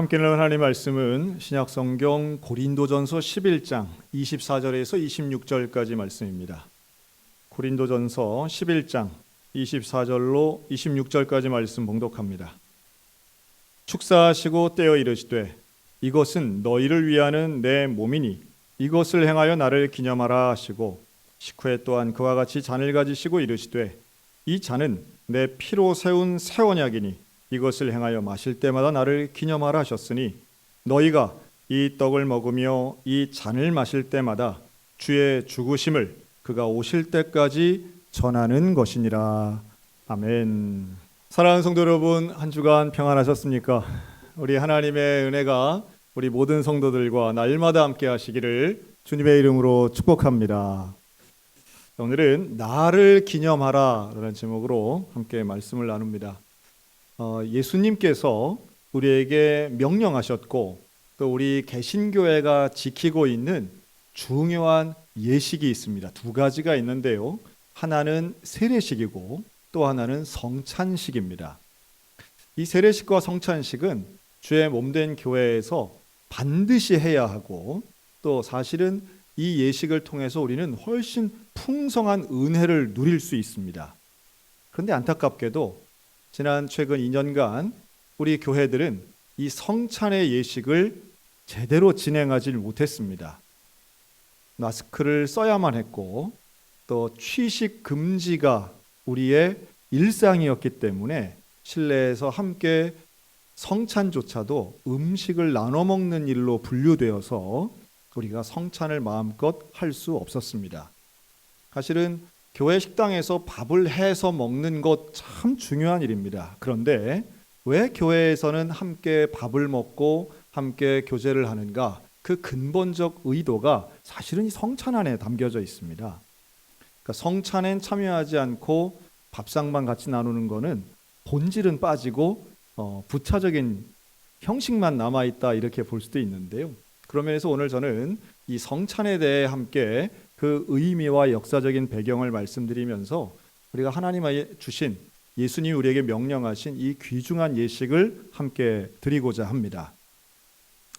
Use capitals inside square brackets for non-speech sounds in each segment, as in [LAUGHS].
함께 읽는 하나님 말씀은 신약 성경 고린도전서 11장 24절에서 26절까지 말씀입니다. 고린도전서 11장 24절로 26절까지 말씀 봉독합니다. 축사하시고 떼어 이르시되 이것은 너희를 위하는 내 몸이니 이것을 행하여 나를 기념하라 하시고 식후에 또한 그와 같이 잔을 가지시고 이르시되 이 잔은 내 피로 세운 새 언약이니 이것을 행하여 마실 때마다 나를 기념하라 하셨으니 너희가 이 떡을 먹으며 이 잔을 마실 때마다 주의 죽으심을 그가 오실 때까지 전하는 것이니라. 아멘. 사랑하는 성도 여러분, 한 주간 평안하셨습니까? 우리 하나님의 은혜가 우리 모든 성도들과 날마다 함께 하시기를 주님의 이름으로 축복합니다. 오늘은 나를 기념하라라는 제목으로 함께 말씀을 나눕니다. 어, 예수님께서 우리에게 명령하셨고 또 우리 개신교회가 지키고 있는 중요한 예식이 있습니다. 두 가지가 있는데요. 하나는 세례식이고 또 하나는 성찬식입니다. 이 세례식과 성찬식은 주의 몸된 교회에서 반드시 해야 하고 또 사실은 이 예식을 통해서 우리는 훨씬 풍성한 은혜를 누릴 수 있습니다. 그런데 안타깝게도 지난 최근 2년간 우리 교회들은 이 성찬의 예식을 제대로 진행하지 못했습니다. 마스크를 써야만 했고 또 취식 금지가 우리의 일상이었기 때문에 실내에서 함께 성찬조차도 음식을 나눠 먹는 일로 분류되어서 우리가 성찬을 마음껏 할 수 없었습니다. 사실은 교회 식당에서 밥을 해서 먹는 것 참 중요한 일입니다. 그런데 왜 교회에서는 함께 밥을 먹고 함께 교제를 하는가? 그 근본적 의도가 사실은 이 성찬 안에 담겨져 있습니다. 그러니까 성찬엔 참여하지 않고 밥상만 같이 나누는 거는 본질은 빠지고 어, 부차적인 형식만 남아 있다 이렇게 볼 수도 있는데요. 그러면서 오늘 저는 이 성찬에 대해 함께 그 의미와 역사적인 배경을 말씀드리면서 우리가 하나님의 주신 예수님이 우리에게 명령하신 이 귀중한 예식을 함께 드리고자 합니다.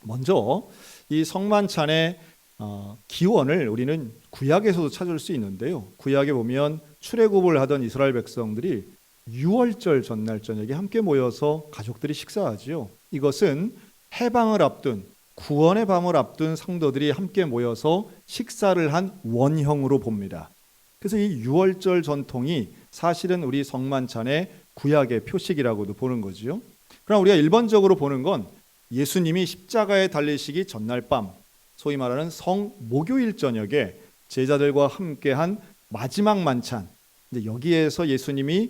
먼저 이 성만찬의 어, 기원을 우리는 구약에서도 찾을 수 있는데요. 구약에 보면 출애굽을 하던 이스라엘 백성들이 6월절 전날 저녁에 함께 모여서 가족들이 식사하지요. 이것은 해방을 앞둔 구원의 밤을 앞둔 성도들이 함께 모여서 식사를 한 원형으로 봅니다. 그래서 이 6월절 전통이 사실은 우리 성만찬의 구약의 표식이라고도 보는 거지요. 그러나 우리가 일반적으로 보는 건 예수님이 십자가에 달리시기 전날 밤, 소위 말하는 성 목요일 저녁에 제자들과 함께한 마지막 만찬. 이제 여기에서 예수님이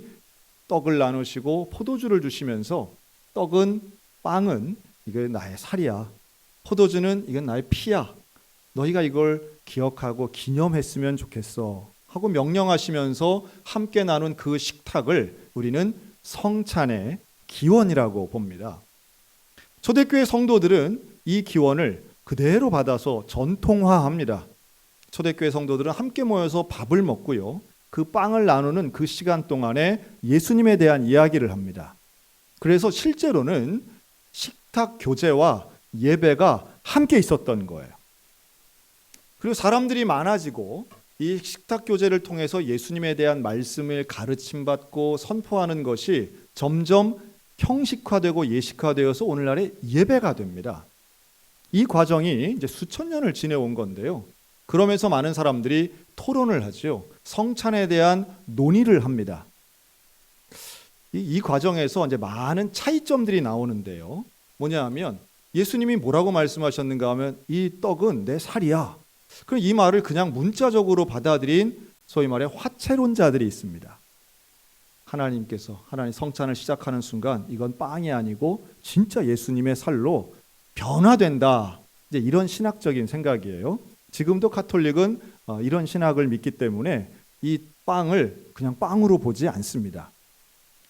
떡을 나누시고 포도주를 주시면서 떡은 빵은 이게 나의 살이야. 포도주는 이건 나의 피야. 너희가 이걸 기억하고 기념했으면 좋겠어. 하고 명령하시면서 함께 나눈 그 식탁을 우리는 성찬의 기원이라고 봅니다. 초대교회 성도들은 이 기원을 그대로 받아서 전통화합니다. 초대교회 성도들은 함께 모여서 밥을 먹고요. 그 빵을 나누는 그 시간 동안에 예수님에 대한 이야기를 합니다. 그래서 실제로는 식탁 교제와 예배가 함께 있었던 거예요. 그리고 사람들이 많아지고 이 식탁 교제를 통해서 예수님에 대한 말씀을 가르침 받고 선포하는 것이 점점 형식화되고 예식화되어서 오늘날의 예배가 됩니다. 이 과정이 이제 수천 년을 지내온 건데요. 그러면서 많은 사람들이 토론을 하죠. 성찬에 대한 논의를 합니다. 이, 이 과정에서 이제 많은 차이점들이 나오는데요. 뭐냐 하면 예수님이 뭐라고 말씀하셨는가 하면 이 떡은 내 살이야. 그럼 이 말을 그냥 문자적으로 받아들인 소위 말해 화채론자들이 있습니다. 하나님께서 하나님 성찬을 시작하는 순간 이건 빵이 아니고 진짜 예수님의 살로 변화된다. 이제 이런 신학적인 생각이에요. 지금도 카톨릭은 어, 이런 신학을 믿기 때문에 이 빵을 그냥 빵으로 보지 않습니다.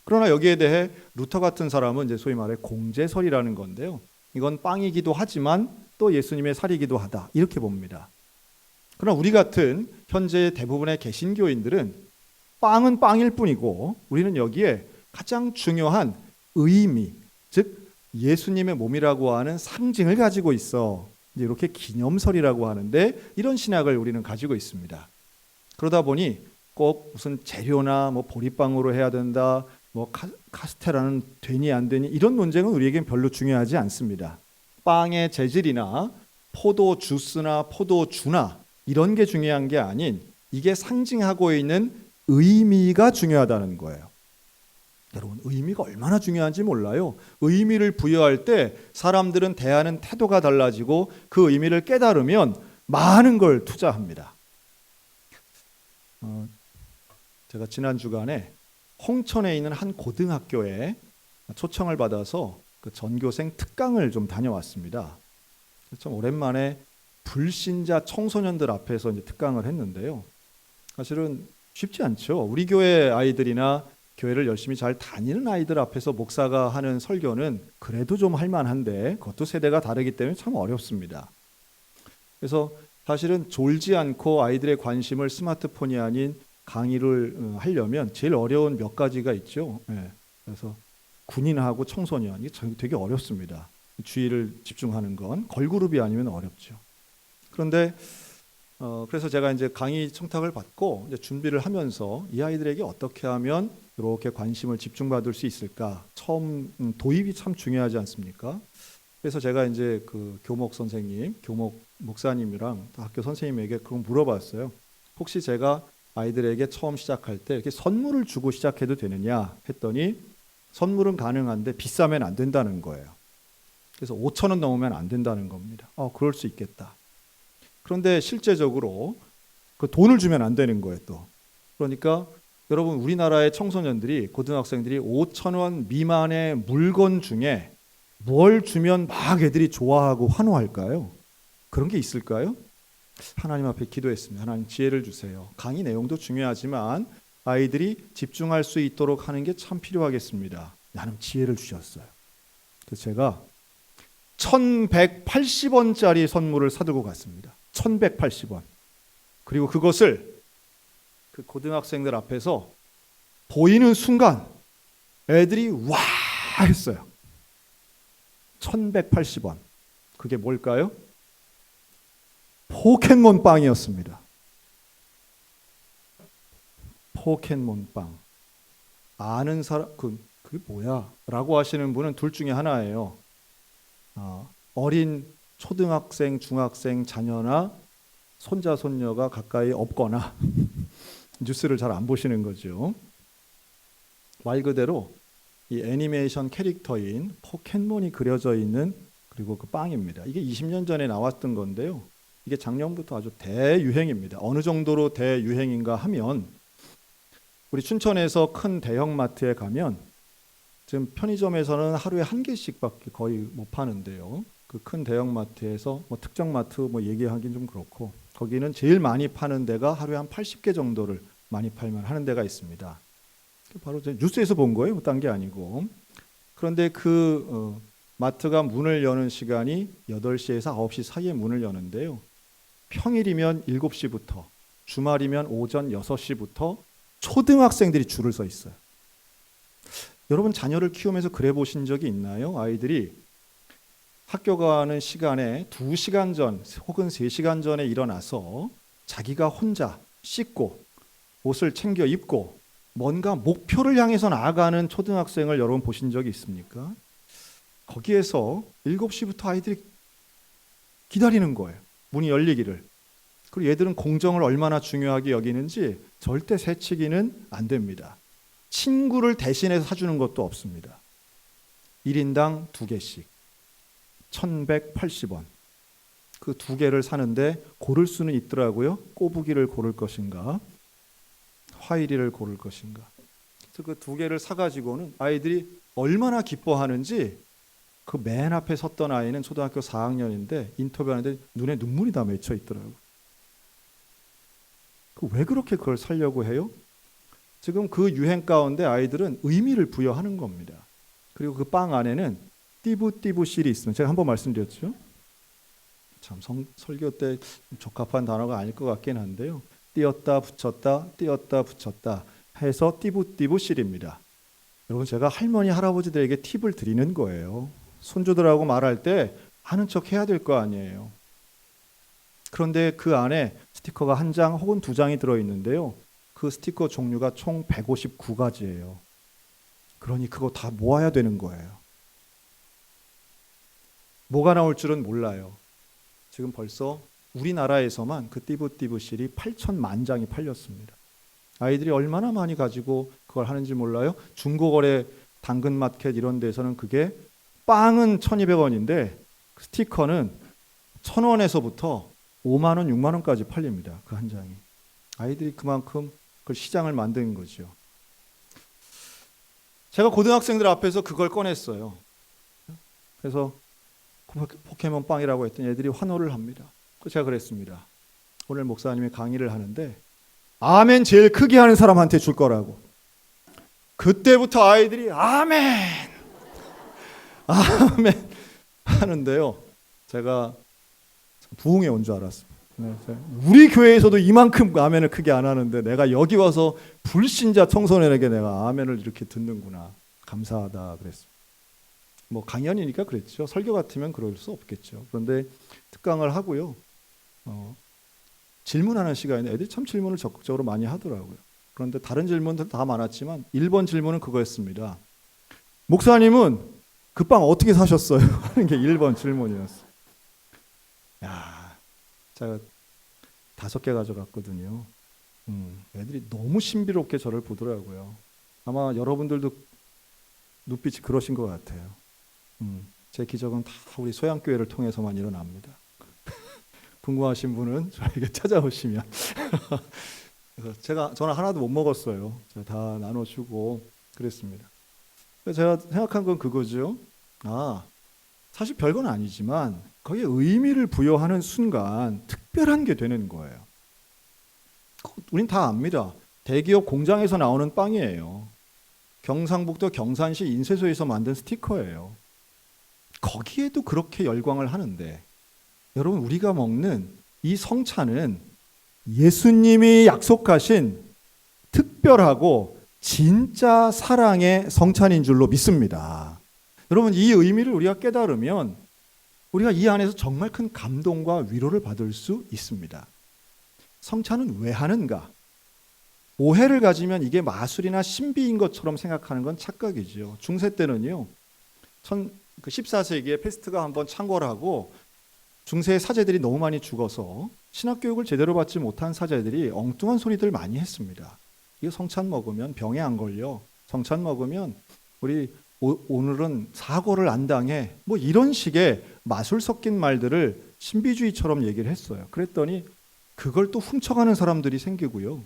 그러나 여기에 대해 루터 같은 사람은 이제 소위 말해 공제설이라는 건데요. 이건 빵이기도 하지만 또 예수님의 살이기도 하다. 이렇게 봅니다. 그러나 우리 같은 현재 대부분의 개신교인들은 빵은 빵일 뿐이고 우리는 여기에 가장 중요한 의미, 즉 예수님의 몸이라고 하는 상징을 가지고 있어. 이렇게 기념설이라고 하는데 이런 신학을 우리는 가지고 있습니다. 그러다 보니 꼭 무슨 재료나 뭐 보리빵으로 해야 된다, 뭐 카, 카스테라는 되니 안 되니 이런 논쟁은 우리에겐 별로 중요하지 않습니다. 빵의 재질이나 포도 주스나 포도주나 이런 게 중요한 게 아닌 이게 상징하고 있는 의미가 중요하다는 거예요. 여러분 의미가 얼마나 중요한지 몰라요. 의미를 부여할 때 사람들은 대하는 태도가 달라지고 그 의미를 깨달으면 많은 걸 투자합니다. 어, 제가 지난 주간에 홍천에 있는 한 고등학교에 초청을 받아서 그 전교생 특강을 좀 다녀왔습니다. 참 오랜만에 불신자 청소년들 앞에서 이제 특강을 했는데요. 사실은 쉽지 않죠. 우리 교회 아이들이나 교회를 열심히 잘 다니는 아이들 앞에서 목사가 하는 설교는 그래도 좀 할만한데 그것도 세대가 다르기 때문에 참 어렵습니다. 그래서 사실은 졸지 않고 아이들의 관심을 스마트폰이 아닌 강의를 어, 하려면 제일 어려운 몇 가지가 있죠. 예. 그래서 군인하고 청소년 이게 참 되게 어렵습니다. 주의를 집중하는 건 걸그룹이 아니면 어렵죠. 그런데 어, 그래서 제가 이제 강의 청탁을 받고 이제 준비를 하면서 이 아이들에게 어떻게 하면 이렇게 관심을 집중받을 수 있을까? 처음 음, 도입이 참 중요하지 않습니까? 그래서 제가 이제 그 교목 선생님, 교목 목사님이랑 또 학교 선생님에게 그걸 물어봤어요. 혹시 제가 아이들에게 처음 시작할 때 이렇게 선물을 주고 시작해도 되느냐 했더니 선물은 가능한데 비싸면 안 된다는 거예요. 그래서 5천 원 넘으면 안 된다는 겁니다. 어, 그럴 수 있겠다. 그런데 실제적으로 그 돈을 주면 안 되는 거예요, 또. 그러니까 여러분 우리나라의 청소년들이 고등학생들이 5천 원 미만의 물건 중에 뭘 주면 막 애들이 좋아하고 환호할까요? 그런 게 있을까요? 하나님 앞에 기도했습니다. 하나님 지혜를 주세요. 강의 내용도 중요하지만 아이들이 집중할 수 있도록 하는 게 참 필요하겠습니다. 나는 지혜를 주셨어요. 그래서 제가 1180원짜리 선물을 사들고 갔습니다. 1180원. 그리고 그것을 그 고등학생들 앞에서 보이는 순간 애들이 와 했어요. 1180원. 그게 뭘까요? 포켓몬 빵이었습니다. 포켓몬 빵. 아는 사람 그 그게 뭐야?라고 하시는 분은 둘 중에 하나예요. 어, 어린 초등학생, 중학생 자녀나 손자 손녀가 가까이 없거나 [LAUGHS] 뉴스를 잘 안 보시는 거죠. 말 그대로 이 애니메이션 캐릭터인 포켓몬이 그려져 있는 그리고 그 빵입니다. 이게 20년 전에 나왔던 건데요. 이게 작년부터 아주 대유행입니다. 어느 정도로 대유행인가 하면 우리 춘천에서 큰 대형 마트에 가면 지금 편의점에서는 하루에 한 개씩밖에 거의 못 파는데요. 그 큰 대형 마트에서 뭐 특정 마트 뭐 얘기하기는 좀 그렇고 거기는 제일 많이 파는 데가 하루에 한 80개 정도를 많이 팔면 하는 데가 있습니다. 바로 제 뉴스에서 본 거예요. 뭐 딴게 아니고. 그런데 그 어, 마트가 문을 여는 시간이 8시에서 9시 사이에 문을 여는데요. 평일이면 7시부터 주말이면 오전 6시부터 초등학생들이 줄을 서 있어요. 여러분 자녀를 키우면서 그래 보신 적이 있나요? 아이들이 학교 가는 시간에 2시간 전 혹은 3시간 전에 일어나서 자기가 혼자 씻고 옷을 챙겨 입고 뭔가 목표를 향해서 나아가는 초등학생을 여러분 보신 적이 있습니까? 거기에서 7시부터 아이들이 기다리는 거예요. 문이 열리기를. 그리고 얘들은 공정을 얼마나 중요하게 여기는지 절대 새치기는 안 됩니다. 친구를 대신해서 사주는 것도 없습니다. 1인당 두 개씩. 1180원. 그 두 개를 사는데 고를 수는 있더라고요. 꼬부기를 고를 것인가, 화이리를 고를 것인가. 그래서 그 두 개를 사가지고는 아이들이 얼마나 기뻐하는지 그 맨 앞에 섰던 아이는 초등학교 4학년인데 인터뷰하는데 눈에 눈물이 다 맺혀 있더라고요. 그 왜 그렇게 그걸 살려고 해요? 지금 그 유행 가운데 아이들은 의미를 부여하는 겁니다. 그리고 그 빵 안에는 띠부띠부 실이 있으면 제가 한번 말씀드렸죠. 참 성, 설교 때 적합한 단어가 아닐 것 같긴 한데요. 띄었다 붙였다 띄었다 붙였다 해서 띠부띠부 실입니다. 여러분 제가 할머니 할아버지들에게 팁을 드리는 거예요. 손주들하고 말할 때 아는 척 해야 될 거 아니에요. 그런데 그 안에 스티커가 한 장 혹은 두 장이 들어 있는데요. 그 스티커 종류가 총 159가지예요. 그러니 그거 다 모아야 되는 거예요. 뭐가 나올 줄은 몰라요. 지금 벌써 우리나라에서만 그 띠부띠부실이 8천만 장이 팔렸습니다. 아이들이 얼마나 많이 가지고 그걸 하는지 몰라요. 중고거래 당근마켓 이런 데서는 그게 빵은 1,200원인데 스티커는 1,000원에서부터 5만 원, 6만 원까지 팔립니다. 그 한 장이. 아이들이 그만큼 그 시장을 만든 거죠. 제가 고등학생들 앞에서 그걸 꺼냈어요. 그래서 포켓몬 빵이라고 했더니 애들이 환호를 합니다. 제가 그랬습니다. 오늘 목사님이 강의를 하는데 아멘 제일 크게 하는 사람한테 줄 거라고. 그때부터 아이들이 아멘, 아멘 하는데요. 제가 부흥에 온 줄 알았습니다. 네, 우리 교회에서도 이만큼 아멘을 크게 안 하는데 내가 여기 와서 불신자 청소년에게 내가 아멘을 이렇게 듣는구나. 감사하다 그랬습니다. 뭐 강연이니까 그랬죠. 설교 같으면 그럴 수 없겠죠. 그런데 특강을 하고요. 어, 질문하는 시간에 애들이 참 질문을 적극적으로 많이 하더라고요. 그런데 다른 질문들 다 많았지만 1번 질문은 그거였습니다. 목사님은 그 빵 어떻게 사셨어요? [LAUGHS] 하는 게 1번 질문이었어요. 야, 제가 다섯 개 가져갔거든요. 음, 애들이 너무 신비롭게 저를 보더라고요. 아마 여러분들도 눈빛이 그러신 것 같아요. 음, 제 기적은 다 우리 소양교회를 통해서만 일어납니다. [LAUGHS] 궁금하신 분은 저에게 찾아오시면 [LAUGHS] 그래서 제가 저는 하나도 못 먹었어요. 제가 다 나눠주고 그랬습니다. 제가 생각한 건 그거죠. 아 사실 별건 아니지만 거기에 의미를 부여하는 순간 특별한 게 되는 거예요. 우린 다 압니다. 대기업 공장에서 나오는 빵이에요. 경상북도 경산시 인쇄소에서 만든 스티커예요. 거기에도 그렇게 열광을 하는데 여러분 우리가 먹는 이 성찬은 예수님이 약속하신 특별하고 진짜 사랑의 성찬인 줄로 믿습니다. 여러분 이 의미를 우리가 깨달으면 우리가 이 안에서 정말 큰 감동과 위로를 받을 수 있습니다. 성찬은 왜 하는가? 오해를 가지면 이게 마술이나 신비인 것처럼 생각하는 건 착각이죠. 중세 때는요. 천, 그 14세기에 페스트가 한번 창궐 하고 중세 사제들이 너무 많이 죽어서 신학 교육을 제대로 받지 못한 사제들이 엉뚱한 소리들 많이 했습니다. 이거 성찬 먹으면 병에 안 걸려. 성찬 먹으면 우리 오, 오늘은 사고를 안 당해. 뭐 이런 식의 마술 섞인 말들을 신비주의처럼 얘기를 했어요. 그랬더니 그걸 또 훔쳐가는 사람들이 생기고요.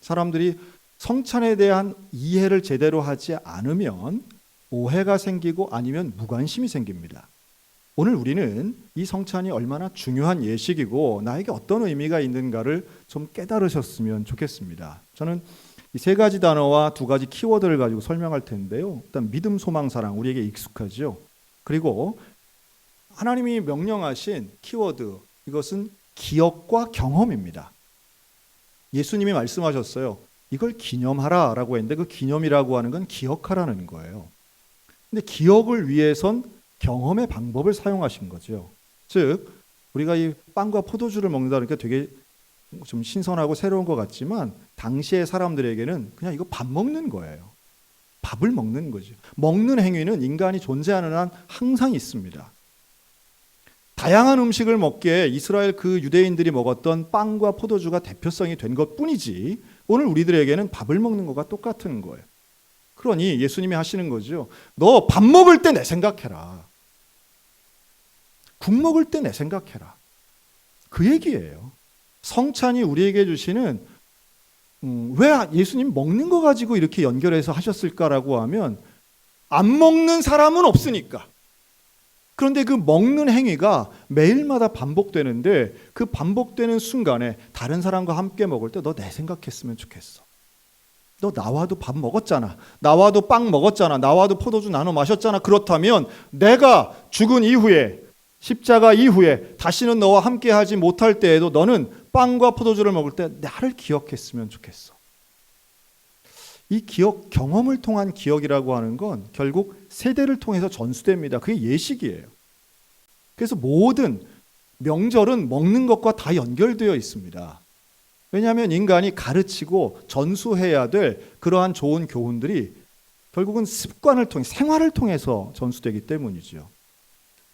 사람들이 성찬에 대한 이해를 제대로 하지 않으면 오해가 생기고 아니면 무관심이 생깁니다. 오늘 우리는 이 성찬이 얼마나 중요한 예식이고 나에게 어떤 의미가 있는가를 좀 깨달으셨으면 좋겠습니다. 저는 이 세 가지 단어와 두 가지 키워드를 가지고 설명할 텐데요. 일단 믿음, 소망, 사랑 우리에게 익숙하죠. 그리고 하나님이 명령하신 키워드 이것은 기억과 경험입니다. 예수님이 말씀하셨어요. 이걸 기념하라라고 했는데 그 기념이라고 하는 건 기억하라는 거예요. 근데 기억을 위해선 경험의 방법을 사용하신 거죠. 즉 우리가 이 빵과 포도주를 먹는다 그러니까 되게 좀 신선하고 새로운 것 같지만 당시의 사람들에게는 그냥 이거 밥 먹는 거예요. 밥을 먹는 거죠. 먹는 행위는 인간이 존재하는 한 항상 있습니다. 다양한 음식을 먹기에 이스라엘 그 유대인들이 먹었던 빵과 포도주가 대표성이 된 것 뿐이지 오늘 우리들에게는 밥을 먹는 것과 똑같은 거예요. 그러니 예수님이 하시는 거죠. 너 밥 먹을 때 내 생각해라. 국 먹을 때 내 생각해라. 그 얘기예요. 성찬이 우리에게 주시는 음, 왜 예수님 먹는 거 가지고 이렇게 연결해서 하셨을까라고 하면 안 먹는 사람은 없으니까. 그런데 그 먹는 행위가 매일마다 반복되는데 그 반복되는 순간에 다른 사람과 함께 먹을 때 너 내 생각했으면 좋겠어. 너 나와도 밥 먹었잖아. 나와도 빵 먹었잖아. 나와도 포도주 나눠 마셨잖아. 그렇다면 내가 죽은 이후에 십자가 이후에 다시는 너와 함께 하지 못할 때에도 너는 빵과 포도주를 먹을 때 나를 기억했으면 좋겠어. 이 기억 경험을 통한 기억이라고 하는 건 결국 세대를 통해서 전수됩니다. 그게 예식이에요. 그래서 모든 명절은 먹는 것과 다 연결되어 있습니다. 왜냐하면 인간이 가르치고 전수해야 될 그러한 좋은 교훈들이 결국은 습관을 통해 생활을 통해서 전수되기 때문이죠.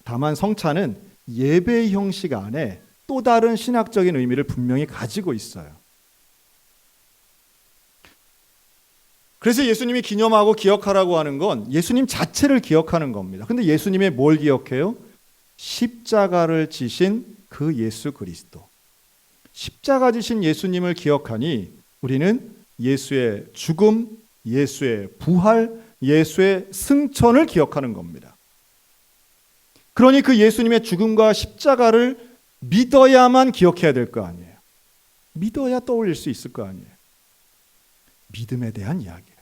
다만 성찬은 예배의 형식 안에 또 다른 신학적인 의미를 분명히 가지고 있어요. 그래서 예수님이 기념하고 기억하라고 하는 건 예수님 자체를 기억하는 겁니다. 근데 예수님의 뭘 기억해요? 십자가를 지신 그 예수 그리스도. 십자가 지신 예수님을 기억하니 우리는 예수의 죽음, 예수의 부활, 예수의 승천을 기억하는 겁니다. 그러니 그 예수님의 죽음과 십자가를 믿어야만 기억해야 될 거 아니에요. 믿어야 떠올릴 수 있을 거 아니에요. 믿음에 대한 이야기예요.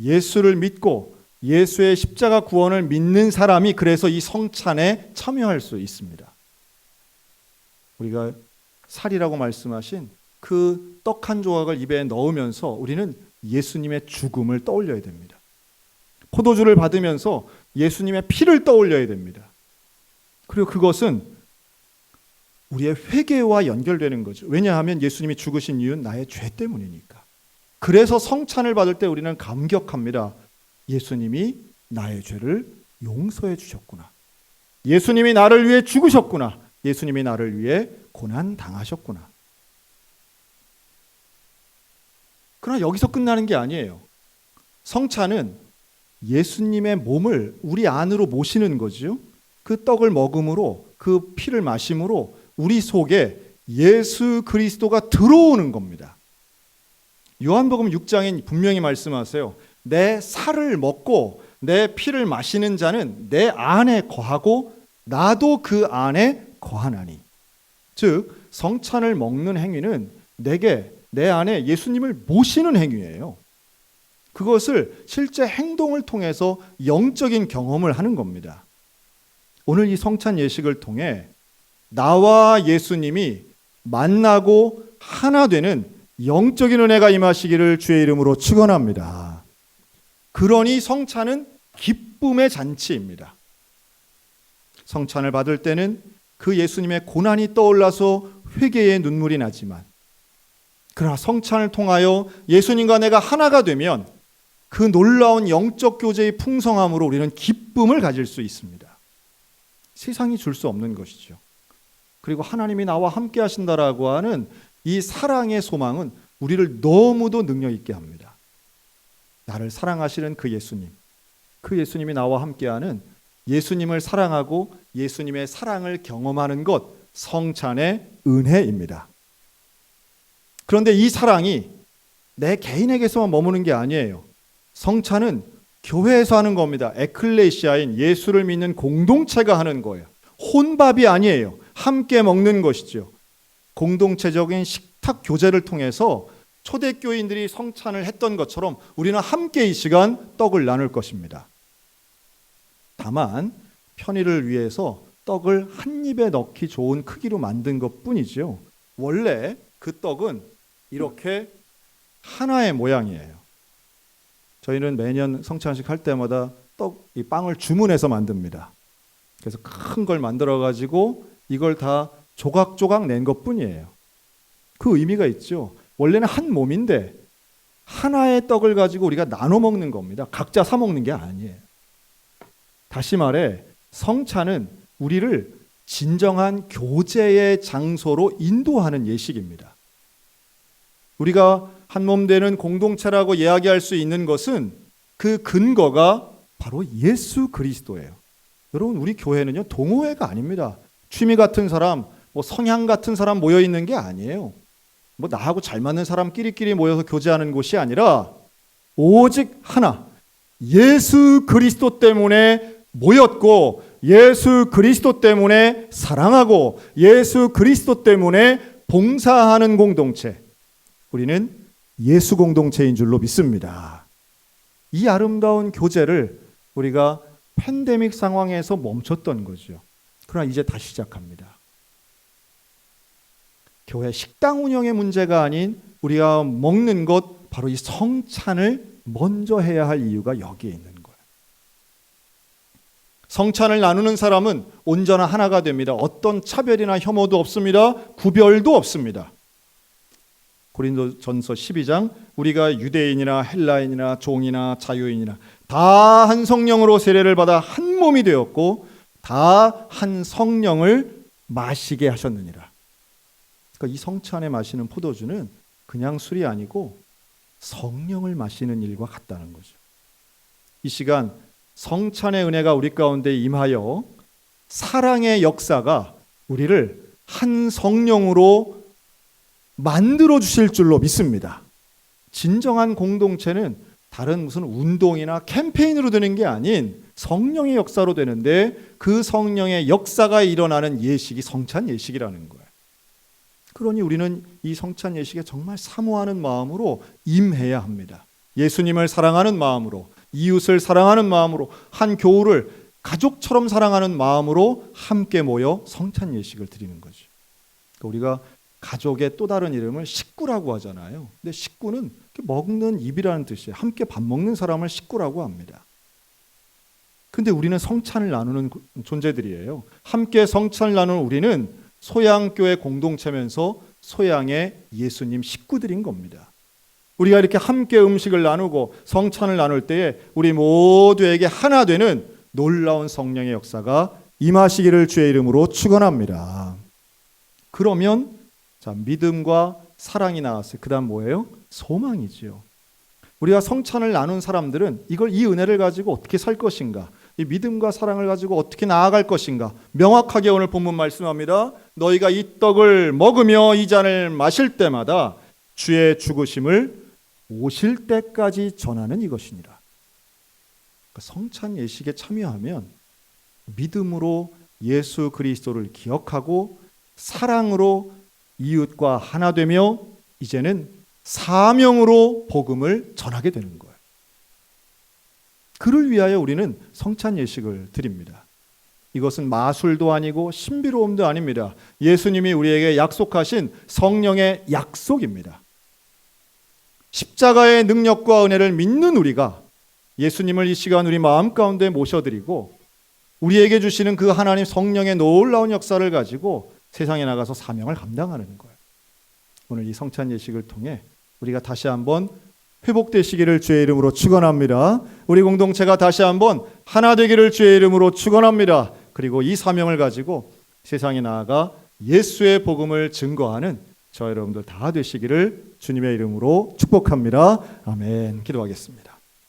예수를 믿고 예수의 십자가 구원을 믿는 사람이 그래서 이 성찬에 참여할 수 있습니다. 우리가 살이라고 말씀하신 그 떡 한 조각을 입에 넣으면서 우리는 예수님의 죽음을 떠올려야 됩니다. 포도주를 받으면서 예수님의 피를 떠올려야 됩니다. 그리고 그것은 우리의 회개와 연결되는 거죠. 왜냐하면 예수님이 죽으신 이유는 나의 죄 때문이니까. 그래서 성찬을 받을 때 우리는 감격합니다. 예수님이 나의 죄를 용서해 주셨구나. 예수님이 나를 위해 죽으셨구나. 예수님이 나를 위해 고난 당하셨구나. 그러나 여기서 끝나는 게 아니에요. 성찬은 예수님의 몸을 우리 안으로 모시는 거지요. 그 떡을 먹음으로 그 피를 마심으로 우리 속에 예수 그리스도가 들어오는 겁니다. 요한복음 6장에 분명히 말씀하세요. 내 살을 먹고 내 피를 마시는 자는 내 안에 거하고 나도 그 안에 거하나니. 즉 성찬을 먹는 행위는 내게 내 안에 예수님을 모시는 행위예요. 그것을 실제 행동을 통해서 영적인 경험을 하는 겁니다. 오늘 이 성찬 예식을 통해 나와 예수님이 만나고 하나 되는 영적인 은혜가 임하시기를 주의 이름으로 축원합니다. 그러니 성찬은 기쁨의 잔치입니다. 성찬을 받을 때는 그 예수님의 고난이 떠올라서 회개의 눈물이 나지만 그러나 성찬을 통하여 예수님과 내가 하나가 되면 그 놀라운 영적 교제의 풍성함으로 우리는 기쁨을 가질 수 있습니다. 세상이 줄 수 없는 것이죠. 그리고 하나님이 나와 함께 하신다라고 하는 이 사랑의 소망은 우리를 너무도 능력 있게 합니다. 나를 사랑하시는 그 예수님, 그 예수님이 나와 함께 하는 예수님을 사랑하고 예수님의 사랑을 경험하는 것 성찬의 은혜입니다. 그런데 이 사랑이 내 개인에게서만 머무는 게 아니에요. 성찬은 교회에서 하는 겁니다. 에클레시아인 예수를 믿는 공동체가 하는 거예요. 혼밥이 아니에요. 함께 먹는 것이죠. 공동체적인 식탁 교제를 통해서 초대교인들이 성찬을 했던 것처럼 우리는 함께 이 시간 떡을 나눌 것입니다. 다만 편의를 위해서 떡을 한 입에 넣기 좋은 크기로 만든 것 뿐이죠. 원래 그 떡은 이렇게 하나의 모양이에요. 저희는 매년 성찬식 할 때마다 떡, 이 빵을 주문해서 만듭니다. 그래서 큰 걸 만들어 가지고 이걸 다 조각조각 낸 것 뿐이에요. 그 의미가 있죠. 원래는 한 몸인데 하나의 떡을 가지고 우리가 나눠 먹는 겁니다. 각자 사 먹는 게 아니에요. 다시 말해 성찬은 우리를 진정한 교제의 장소로 인도하는 예식입니다. 우리가 한 몸 되는 공동체라고 이야기할 수 있는 것은 그 근거가 바로 예수 그리스도예요. 여러분 우리 교회는요 동호회가 아닙니다. 취미 같은 사람, 뭐 성향 같은 사람 모여 있는 게 아니에요. 뭐 나하고 잘 맞는 사람끼리끼리 모여서 교제하는 곳이 아니라 오직 하나 예수 그리스도 때문에 모였고 예수 그리스도 때문에 사랑하고 예수 그리스도 때문에 봉사하는 공동체. 우리는 예수 공동체인 줄로 믿습니다. 이 아름다운 교제를 우리가 팬데믹 상황에서 멈췄던 거죠. 그러나 이제 다시 시작합니다. 교회 식당 운영의 문제가 아닌 우리가 먹는 것 바로 이 성찬을 먼저 해야 할 이유가 여기에 있는 거예요. 성찬을 나누는 사람은 온전한 하나가 됩니다. 어떤 차별이나 혐오도 없습니다. 구별도 없습니다. 고린도전서 12장 우리가 유대인이나 헬라인이나 종이나 자유인이나 다 한 성령으로 세례를 받아 한 몸이 되었고 다 한 성령을 마시게 하셨느니라. 그러니까 이 성찬에 마시는 포도주는 그냥 술이 아니고 성령을 마시는 일과 같다는 거죠. 이 시간 성찬의 은혜가 우리 가운데 임하여 사랑의 역사가 우리를 한 성령으로 만들어 주실 줄로 믿습니다. 진정한 공동체는 다른 무슨 운동이나 캠페인으로 되는 게 아닌 성령의 역사로 되는데 그 성령의 역사가 일어나는 예식이 성찬 예식이라는 거예요. 그러니 우리는 이 성찬 예식에 정말 사모하는 마음으로 임해야 합니다. 예수님을 사랑하는 마음으로 이웃을 사랑하는 마음으로 한 교우를 가족처럼 사랑하는 마음으로 함께 모여 성찬 예식을 드리는 거죠. 그러니까 우리가 가족의 또 다른 이름을 식구라고 하잖아요. 근데 식구는 먹는 입이라는 뜻이에요. 함께 밥 먹는 사람을 식구라고 합니다. 근데 우리는 성찬을 나누는 존재들이에요. 함께 성찬을 나누는 우리는 소양교회 공동체면서 소양의 예수님 식구들인 겁니다. 우리가 이렇게 함께 음식을 나누고 성찬을 나눌 때에 우리 모두에게 하나 되는 놀라운 성령의 역사가 임하시기를 주의 이름으로 축원합니다. 그러면 자 믿음과 사랑이 나왔어요. 그 다음 뭐예요? 소망이지요. 우리가 성찬을 나눈 사람들은 이걸 이 은혜를 가지고 어떻게 살 것인가? 이 믿음과 사랑을 가지고 어떻게 나아갈 것인가? 명확하게 오늘 본문 말씀합니다. 너희가 이 떡을 먹으며 이 잔을 마실 때마다 주의 죽으심을 오실 때까지 전하는 이것이니라. 그러니까 성찬 예식에 참여하면 믿음으로 예수 그리스도를 기억하고 사랑으로 이웃과 하나 되며 이제는 사명으로 복음을 전하게 되는 거예요. 그를 위하여 우리는 성찬 예식을 드립니다. 이것은 마술도 아니고 신비로움도 아닙니다. 예수님이 우리에게 약속하신 성령의 약속입니다. 십자가의 능력과 은혜를 믿는 우리가 예수님을 이 시간 우리 마음 가운데 모셔드리고 우리에게 주시는 그 하나님 성령의 놀라운 역사를 가지고 세상에 나가서 사명을 감당하는 거예요. 오늘 이 성찬 예식을 통해 우리가 다시 한번 회복되시기를 주의 이름으로 축원합니다. 우리 공동체가 다시 한번 하나 되기를 주의 이름으로 축원합니다. 그리고 이 사명을 가지고 세상에 나아가 예수의 복음을 증거하는 저 여러분들 다 되시기를 주님의 이름으로 축복합니다. 아멘. 기도하겠습니다.